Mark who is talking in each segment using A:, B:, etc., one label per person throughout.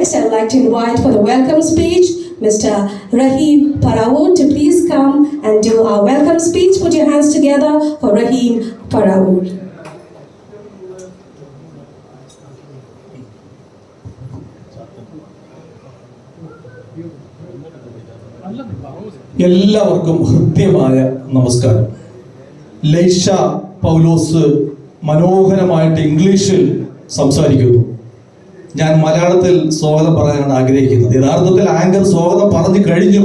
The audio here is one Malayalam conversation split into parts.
A: next, I would like to invite for the welcome speech Mr. Rahim Paraoon to please come and do our welcome speech. Put your hands together for Rahim Paraoon.
B: എല്ലാവർക്കും ഹൃദ്യമായ നമസ്കാരം ലൈഷ പൗലോസ് മനോഹരമായിട്ട് ഇംഗ്ലീഷിൽ സംസാരിക്കുന്നു ഞാൻ മലയാളത്തിൽ സ്വാഗതം പറയാനാണ് ആഗ്രഹിക്കുന്നത്. യഥാർത്ഥത്തിൽ ആങ്കർ സ്വാഗതം പറഞ്ഞു കഴിഞ്ഞു.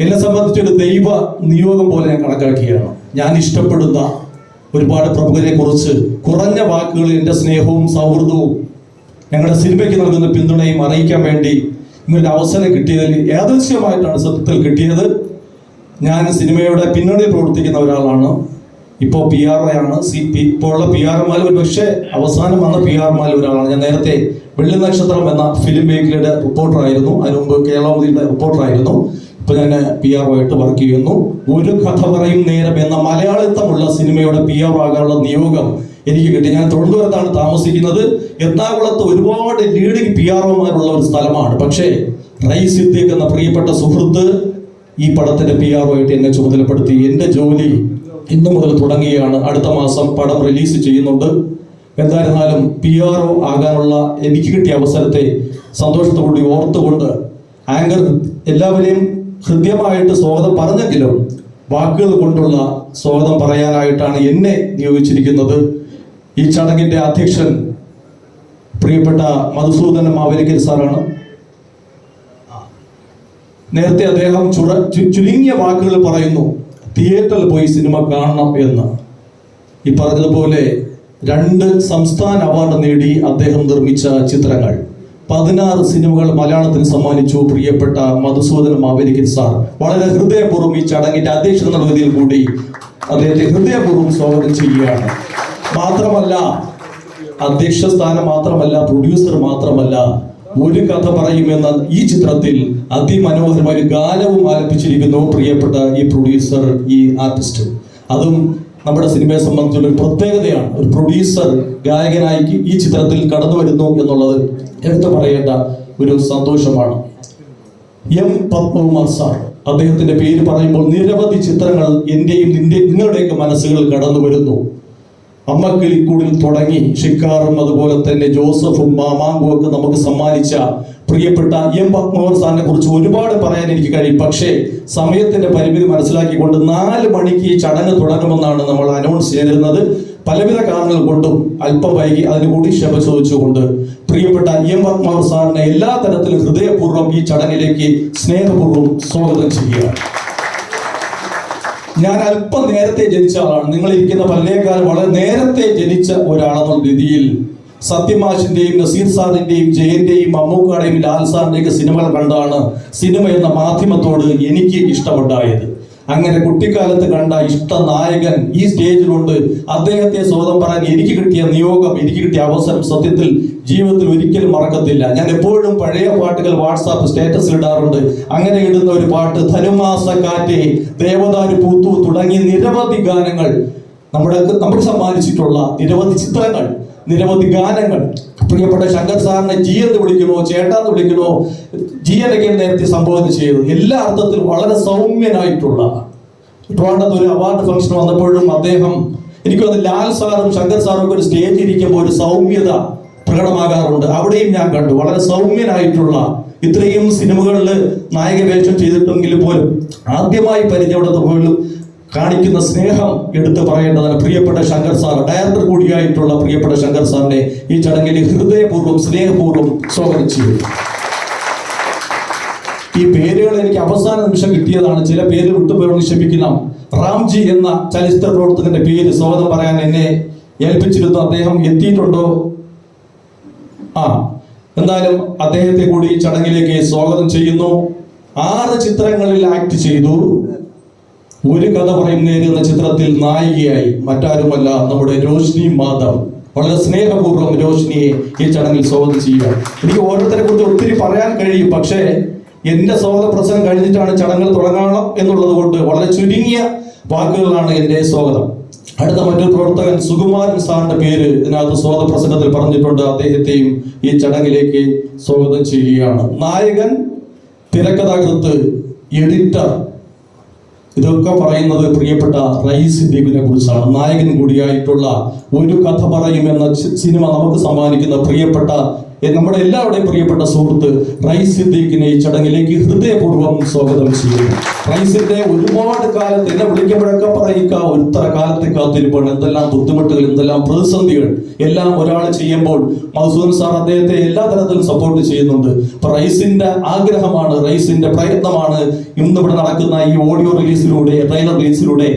B: എന്നെ സംബന്ധിച്ചൊരു ദൈവ നിയോഗം പോലെ ഞാൻ കണക്കാക്കുകയാണ്. ഞാൻ ഇഷ്ടപ്പെടുന്ന ഒരുപാട് പ്രമുഖരെ കുറിച്ച് കുറഞ്ഞ വാക്കുകൾ എന്റെ സ്നേഹവും സൗഹൃദവും ഞങ്ങളുടെ സിനിമയ്ക്ക് നൽകുന്ന പിന്തുണയും അറിയിക്കാൻ വേണ്ടി ഇങ്ങനൊരു അവസരം കിട്ടിയതിൽ യാദൃശ്യമായിട്ടാണ് സത്യത്തിൽ കിട്ടിയത്. ഞാൻ സിനിമയുടെ പിന്നണി പ്രവർത്തിക്കുന്ന ഒരാളാണ്. ഇപ്പോൾ പി ആർ ഒ ആണ്. സി പി ഇപ്പോൾ ഉള്ള പി ആർ മാൽ ഒരു പക്ഷേ അവസാനം വന്ന പി ആർ മാൽ ഒരാളാണ്. ഞാൻ നേരത്തെ വെള്ളി നക്ഷത്രം എന്ന ഫിലിം മേഖലയുടെ റിപ്പോർട്ടറായിരുന്നു അതിനു മുമ്പ് കേരളമതിയുടെ റിപ്പോർട്ടറായിരുന്നു ഇപ്പൊ ഞാൻ പി ആർ ആയിട്ട് വർക്ക് ചെയ്യുന്നു. ഒരു കഥ പറയും നേരം എന്ന മലയാളിത്തമുള്ള സിനിമയുടെ പി ആർ ആകാനുള്ള നിയോഗം എനിക്ക് കിട്ടി. ഞാൻ തൊഴിലുറത്താണ് താമസിക്കുന്നത്. എറണാകുളത്ത് ഒരുപാട് ലീഡിങ് പി ആർ ഒമാരുള്ള ഒരു സ്ഥലമാണ്. പക്ഷേ റൈ സിദ്ദീഖ് എന്ന പ്രിയപ്പെട്ട സുഹൃത്ത് ഈ പടത്തിന്റെ പി ആർ ആയിട്ട് എന്നെ ചുമതലപ്പെടുത്തി. എന്റെ ജോലി ഇന്നു മുതൽ തുടങ്ങുകയാണ്. അടുത്ത മാസം പടം റിലീസ് ചെയ്യുന്നുണ്ട്. എന്തായിരുന്നാലും പി ആർ ഒ ആകാനുള്ള എനിക്ക് കിട്ടിയ അവസരത്തെ സന്തോഷത്തോടുകൂടി ഓർത്തുകൊണ്ട് ആങ്കർ എല്ലാവരെയും ഹൃദ്യമായിട്ട് സ്വാഗതം പറഞ്ഞെങ്കിലും വാക്കുകൾ കൊണ്ടുള്ള സ്വാഗതം പറയാനായിട്ടാണ് എന്നെ നിയോഗിച്ചിരിക്കുന്നത്. ഈ ചടങ്ങിന്റെ അധ്യക്ഷൻ പ്രിയപ്പെട്ട മധുസൂദന മാവേലിക്കൽ സാറാണ്. നേരത്തെ അദ്ദേഹം ചുര ചുരുങ്ങിയ വാക്കുകൾ പറയുന്നു. തിയേറ്ററിൽ പോയി സിനിമ കാണണം എന്ന്. ഈ പറഞ്ഞതുപോലെ രണ്ട് സംസ്ഥാന അവാർഡ് നേടി അദ്ദേഹം നിർമ്മിച്ച ചിത്രങ്ങൾ. പതിനാറ് സിനിമകൾ മലയാളത്തിന് സമ്മാനിച്ചു. പ്രിയപ്പെട്ട മധുസൂദന മാവേലിക്കൻ സാർ വളരെ ഹൃദയപൂർവം ഈ ചടങ്ങിന്റെ അധ്യക്ഷത നൽകുന്നതിൽ കൂടി അദ്ദേഹത്തെ ഹൃദയപൂർവം സ്വാഗതം ചെയ്യുകയാണ്. മാത്രമല്ല അധ്യക്ഷ സ്ഥാനം മാത്രമല്ല പ്രൊഡ്യൂസർ മാത്രമല്ല ഒരു കഥ പറയുമെന്ന ഈ ചിത്രത്തിൽ അതിമനോഹരമായ ഗാനവും ആലപിച്ചിരിക്കുന്നു പ്രിയപ്പെട്ട ഈ പ്രൊഡ്യൂസർ ഈ ആർട്ടിസ്റ്റ് അതും നമ്മുടെ സിനിമയെ സംബന്ധിച്ചുള്ള ഒരു പ്രത്യേകതയാണ്. ഒരു പ്രൊഡ്യൂസർ ഗായകനായി ഈ ചിത്രത്തിൽ കടന്നു വരുന്നു എന്നുള്ളത് എടുത്തു പറയേണ്ട ഒരു സന്തോഷമാണ്. എം പത്മകുമാർ സാർ അദ്ദേഹത്തിന്റെ പേര് പറയുമ്പോൾ നിരവധി ചിത്രങ്ങൾ എന്റെയും നിന്റെ നിങ്ങളുടെയൊക്കെ മനസ്സുകൾ കടന്നു വരുന്നു. അമ്മക്കിളിക്കൂടിൽ തുടങ്ങി ഷിക്കാറും അതുപോലെ തന്നെ ജോസഫും മാമാങ്കും ഒക്കെ നമുക്ക് സമ്മാനിച്ച പ്രിയപ്പെട്ട എം പത്മോഹൻ സാറിനെ കുറിച്ച് ഒരുപാട് പറയാൻ എനിക്ക് കഴിയും. പക്ഷേ സമയത്തിന്റെ പരിമിതി മനസ്സിലാക്കിക്കൊണ്ട് നാല് മണിക്ക് ഈ ചടങ്ങ് തുടങ്ങുമെന്നാണ് നമ്മൾ അനൗൺസ് ചെയ്തിരുന്നത്. പലവിധ കാരണങ്ങൾ കൊണ്ടും അല്പം വൈകി അതിനുകൂടി ക്ഷമ ചോദിച്ചുകൊണ്ട് പ്രിയപ്പെട്ട എം പത്മകുമാർ സാറിനെ എല്ലാ തരത്തിലും ഹൃദയപൂർവം ഈ ചടങ്ങിലേക്ക് സ്നേഹപൂർവം സ്വാഗതം ചെയ്യുകയാണ്. ഞാൻ അല്പം നേരത്തെ ജനിച്ച ആളാണ്. നിങ്ങൾ ഇരിക്കുന്ന പലരേക്കാൾ വളരെ നേരത്തെ ജനിച്ച ഒരാളെന്നുള്ള രീതിയിൽ സത്യമാഷിന്റെയും നസീർ സാറിന്റെയും ജയന്റെയും മമ്മൂക്കാടെയും ലാൽ സാറിന്റെയും സിനിമകൾ കണ്ടാണ് സിനിമ എന്ന മാധ്യമത്തോട് എനിക്ക് ഇഷ്ടമുണ്ടായത്. അങ്ങനെ കുട്ടിക്കാലത്ത് കണ്ട ഇഷ്ട നായകൻ ഈ സ്റ്റേജിലുണ്ട്. അദ്ദേഹത്തെ സ്വതം പറയാൻ എനിക്ക് കിട്ടിയ നിയോഗം എനിക്ക് കിട്ടിയ അവസരം സത്യത്തിൽ ജീവിതത്തിൽ ഒരിക്കലും മറക്കത്തില്ല. ഞാൻ എപ്പോഴും പഴയ പാട്ടുകൾ വാട്സാപ്പ് സ്റ്റേറ്റസിൽ ഇടാറുണ്ട്. അങ്ങനെ ഇടുന്ന ഒരു പാട്ട് ധനുമാസ കാറ്റേ ദേവദാരു പൂത്തു തുടങ്ങിയ നിരവധി ഗാനങ്ങൾ നമ്മുടെ നമുക്ക് സമ്മാനിച്ചിട്ടുള്ള നിരവധി ചിത്രങ്ങൾ. നിരവധി ഗാനങ്ങൾ. പ്രിയപ്പെട്ട ശങ്കർ സാറിനെ ജി എന്ന് വിളിക്കണോ ചേട്ടാന്ന് വിളിക്കണോ ജി എന്നൊക്കെ നേരത്തെ സംബോധന ചെയ്തു. എല്ലാ അർത്ഥത്തിലും വളരെ സൗമ്യനായിട്ടുള്ള. ട്രോണ്ടത്ത് ഒരു അവാർഡ് ഫംഗ്ഷൻ വന്നപ്പോഴും അദ്ദേഹം എനിക്ക് തോന്നുന്നു ലാൽ സാറും ശങ്കർ സാറും ഒക്കെ ഒരു സ്റ്റേജിൽ ഇരിക്കുമ്പോൾ ഒരു സൗമ്യത പ്രകടമാകാറുണ്ട്. അവിടെയും ഞാൻ കണ്ടു. വളരെ സൗമ്യനായിട്ടുള്ള ഇത്രയും സിനിമകളിൽ നായക വേഷം ചെയ്തിട്ടെങ്കിൽ പോലും ആദ്യമായി പരിചയപ്പെടുന്ന പോലും കാണിക്കുന്ന സ്നേഹം എടുത്തു പറയേണ്ടതാണ് പ്രിയപ്പെട്ട ശങ്കർ സാർ. ഡയറക്ടർ കൂടിയായിട്ടുള്ള പ്രിയപ്പെട്ട ശങ്കർ സാറിനെ ഈ ചടങ്ങിൽ ഹൃദയപൂർവം സ്നേഹപൂർവം സ്വാഗതം ചെയ്യും ഈ പേരുകൾ എനിക്ക് അവസാന നിമിഷം കിട്ടിയതാണ്. ചില പേര് വിട്ടുപോയി ക്ഷമിക്കണം. റാംജി എന്ന ചലച്ചിത്ര പ്രവർത്തകന്റെ പേര് സ്വാഗതം പറയാൻ എന്നെ ഏൽപ്പിച്ചിരുന്നു. അദ്ദേഹം എത്തിയിട്ടുണ്ടോ? ആ എന്തായാലും അദ്ദേഹത്തെ കൂടി ചടങ്ങിലേക്ക് സ്വാഗതം ചെയ്യുന്നു. ആറ് ചിത്രങ്ങളിൽ ആക്ട് ചെയ്തു. ഒരു കഥ പറയുന്ന എന്ന ചിത്രത്തിൽ നായികയായി മറ്റാരുമല്ല നമ്മുടെ രോഷ്നി മാധവ്. വളരെ സ്നേഹപൂർവം രോഷിനിയെ ഈ ചടങ്ങിൽ സ്വാഗതം ചെയ്യുക. എനിക്ക് ഓരോരുത്തരെ കുറിച്ച് ഒത്തിരി പറയാൻ കഴിയും പക്ഷേ എന്റെ സ്വാഗത പ്രസംഗം കഴിഞ്ഞിട്ടാണ് ചടങ്ങൾ തുടങ്ങണം എന്നുള്ളത് കൊണ്ട് വളരെ ചുരുങ്ങിയ വാക്കുകളാണ് എന്റെ സ്വാഗതം. അടുത്ത മറ്റൊരു പ്രവർത്തകൻ സുകുമാരൻ സാറിന്റെ പേര് ഇതിനകത്ത് സ്വാഗത പ്രസംഗത്തിൽ പറഞ്ഞിട്ടുണ്ട്. അദ്ദേഹത്തെയും ഈ ചടങ്ങിലേക്ക് സ്വാഗതം ചെയ്യുകയാണ്. നായകൻ തിരക്കഥാകൃത്ത് എഡിറ്റർ ഇതൊക്കെ പറയുന്നത് പ്രിയപ്പെട്ട റൈസ് സിദ്ദീഖിനെ കുറിച്ചാണ്. നായകൻ കൂടിയായിട്ടുള്ള ഒരു കഥ പറയും എന്ന സിനിമ നമുക്ക് സമ്മാനിക്കുന്ന പ്രിയപ്പെട്ട നമ്മുടെ എല്ലാവരുടെയും പ്രിയപ്പെട്ട സുഹൃത്ത് റൈസ് സിദ്ദീഖിനെ ഈ ചടങ്ങിലേക്ക് ഹൃദയപൂർവം സ്വാഗതം ചെയ്യുന്നു. റൈസിന്റെ ഒരുപാട് കാലത്ത് എന്നെ വിളിക്കുമ്പോഴൊക്കെ പറയുക ഒരുത്ര കാലത്തെ കാത്തിരിപ്പാണ്. എന്തെല്ലാം ബുദ്ധിമുട്ടുകൾ എന്തെല്ലാം പ്രതിസന്ധികൾ എല്ലാം ഒരാൾ ചെയ്യുമ്പോൾ മധുസൂദൻ സാർ അദ്ദേഹത്തെ എല്ലാ തരത്തിലും സപ്പോർട്ട് ചെയ്യുന്നുണ്ട്. അപ്പൊ റൈസിന്റെ ആഗ്രഹമാണ് റൈസിന്റെ പ്രയത്നമാണ് ഇന്നിവിടെ നടക്കുന്ന ഈ ഓഡിയോ റിലീസിലൂടെ ട്രെയിലർ റിലീസിലൂടെ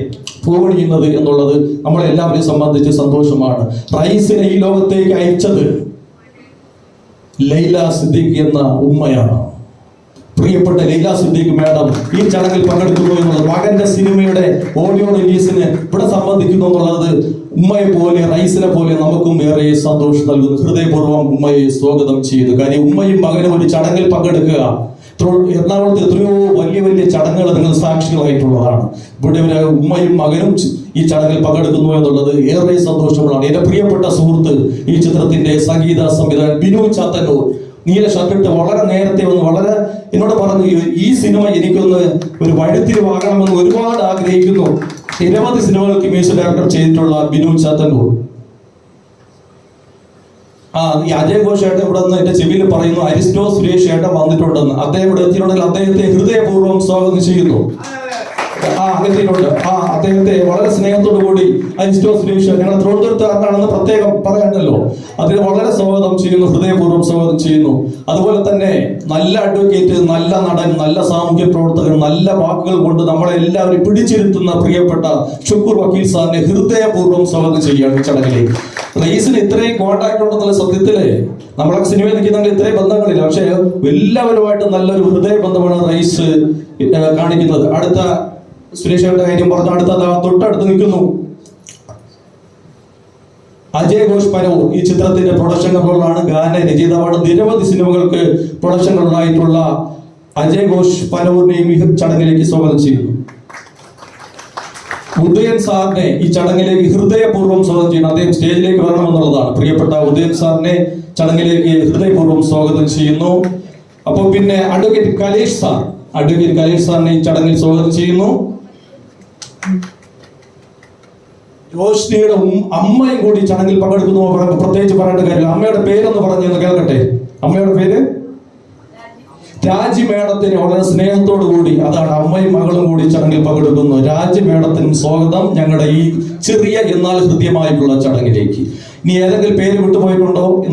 B: ചെയ്യുന്നത് എന്നുള്ളത് നമ്മളെല്ലാവരെയും സംബന്ധിച്ച് സന്തോഷമാണ്. റൈസിനെ ഈ ലോകത്തേക്ക് അയച്ചത് ലൈല സിദ്ദീഖ് എന്ന ഉമ്മയാണ്. പ്രിയപ്പെട്ട ലൈല സിദ്ദീഖ് മാഡം ഈ ചടങ്ങിൽ പങ്കെടുക്കുന്നു എന്നുള്ളത് മകന്റെ സിനിമയുടെ ഓഡിയോ റിലീസിന് ഇവിടെ സംബന്ധിക്കുന്നു എന്നുള്ളത് ഉമ്മയെ പോലെ റൈസിനെ പോലെ നമുക്കും ഏറെ സന്തോഷം നൽകുന്നു. ഹൃദയപൂർവം ഉമ്മയെ സ്വാഗതം ചെയ്യുന്നു. കാര്യം ഉമ്മയും മകനും ഒരു ചടങ്ങിൽ പങ്കെടുക്കുക എറണാകുളത്ത് എത്രയോ വലിയ വലിയ ചടങ്ങുകൾ നിങ്ങൾ സാക്ഷികളായിട്ടുള്ളതാണ്. ഇവിടെ ഉമ്മയും മകനും ഈ ചടങ്ങിൽ പങ്കെടുക്കുന്നു എന്നുള്ളത് ഏറെ സന്തോഷമുള്ളതാണ് എന്റെ പ്രിയപ്പെട്ട സുഹൃത്ത് ഈ ചിത്രത്തിന്റെ സംഗീത സംവിധായകൻ ബിനു ചാത്തന്നൂർ. നീല ഷർട്ടിട്ട് വളരെ നേരത്തെ വന്ന് വളരെ എന്നോട് പറഞ്ഞു "ഈ- സിനിമ എനിക്കൊന്ന് ഒരു വഴിത്തിരിവാകണമെന്ന് ഒരുപാട് ആഗ്രഹിക്കുന്നു. നിരവധി സിനിമകൾക്ക് മ്യൂസിക് ഡയറക്ടർ ചെയ്തിട്ടുള്ള ബിനു ചാത്തന്നൂർ. ആ ഈ അജയ് ഘോഷ് ഏട്ടൻ ഇവിടെ നിന്ന് എന്റെ ചെവിയിൽ പറയുന്നു അരിസ്റ്റോ സുരേഷ് ഏട്ടൻ വന്നിട്ടുണ്ടെന്ന്. അദ്ദേഹം ഇവിടെ എത്തിയിട്ടുണ്ടെങ്കിൽ അദ്ദേഹത്തെ ഹൃദയപൂർവം സ്വാഗതം ചെയ്യുന്നു. ആ എത്തിയിട്ടുണ്ട്. ആ അദ്ദേഹത്തെ വളരെ സ്നേഹത്തോടു കൂടി അരിസ്റ്റോ സുരേഷ് ഞങ്ങൾ തിരുവനന്തപുരത്തുകാരനാണെന്ന് പ്രത്യേകം പറയണ്ടല്ലോ അതിന് വളരെ സ്വാഗതം ചെയ്യുന്നു ഹൃദയപൂർവം സ്വാഗതം ചെയ്യുന്നു. അതുപോലെ തന്നെ നല്ല അഡ്വക്കേറ്റ് നല്ല നടൻ നല്ല സാമൂഹ്യ പ്രവർത്തകൻ നല്ല വാക്കുകൾ കൊണ്ട് നമ്മളെ എല്ലാവരും പിടിച്ചിരുത്തുന്ന പ്രിയപ്പെട്ട ഷുക്കൂർ വക്കീൽ സാറിനെ ഹൃദയപൂർവം സ്വാഗതം ചെയ്യുകയാണ് ചടങ്ങിലേക്ക്. റൈസിന് ഇത്രയും കോണ്ടാക്ട് ഉണ്ടെന്നുള്ള സത്യത്തിൽ നമ്മളൊക്കെ സിനിമയിൽ നിൽക്കുന്നുണ്ട് ഇത്രയും ബന്ധങ്ങളില്ല. പക്ഷേ എല്ലാവരുമായിട്ട് നല്ലൊരു ഹൃദയ ബന്ധമാണ് റൈസ് കാണിക്കുന്നത്. അടുത്ത സുരേഷയുടെ കാര്യം പറഞ്ഞു അടുത്ത തൊട്ടടുത്ത് നിൽക്കുന്നു. അജയ് ഘോഷ് പരവൂർ ഈ ചിത്രത്തിന്റെ പ്രൊഡക്ഷൻ കൺട്രോളാണ് ഗാന രചയിതാവാണ്. നിരവധി സിനിമകൾക്ക് പ്രൊഡക്ഷൻ കൺട്രോളായിട്ടുള്ള അജയ് ഘോഷ് പരവൂരിനെയും ഈ ചടങ്ങിലേക്ക് സ്വാഗതം ചെയ്യുന്നു. ഉദയൻ സാറിനെ ഈ ചടങ്ങിലേക്ക് ഹൃദയപൂർവം സ്വാഗതം ചെയ്യുന്നു. അദ്ദേഹം സ്റ്റേജിലേക്ക് വരണമെന്നുള്ളതാണ്. പ്രിയപ്പെട്ട ഉദയൻ സാറിനെ ചടങ്ങിലേക്ക് ഹൃദയപൂർവം സ്വാഗതം ചെയ്യുന്നു. അപ്പോൾ പിന്നെ advocate Kalesh sir. Advocate Kalesh സാറിനെ ഈ ചടങ്ങിൽ സ്വാഗതം ചെയ്യുന്നു. രോഷ്നിയുടെ അമ്മയും കൂടി ചടങ്ങിൽ പങ്കെടുക്കുന്നു. പറഞ്ഞു പ്രത്യേകിച്ച് പറയേണ്ട കാര്യമില്ല. അമ്മയുടെ പേരൊന്ന് പറഞ്ഞൊന്ന് കേൾക്കട്ടെ. അമ്മയുടെ പേര്? രാജി മേഡത്തിന് വളരെ സ്നേഹത്തോടു കൂടി അതാണ് അമ്മയും മകളും കൂടി ചടങ്ങിൽ പങ്കെടുക്കുന്നു. രാജി മേഡത്തിനും സ്വാഗതം ഞങ്ങളുടെ ഈ ചെറിയ എന്നാൽ ഹൃദ്യമായിട്ടുള്ള ചടങ്ങിലേക്ക്. ഇനി ഏതെങ്കിലും പേര് വിട്ടുപോയിട്ടുണ്ടോ?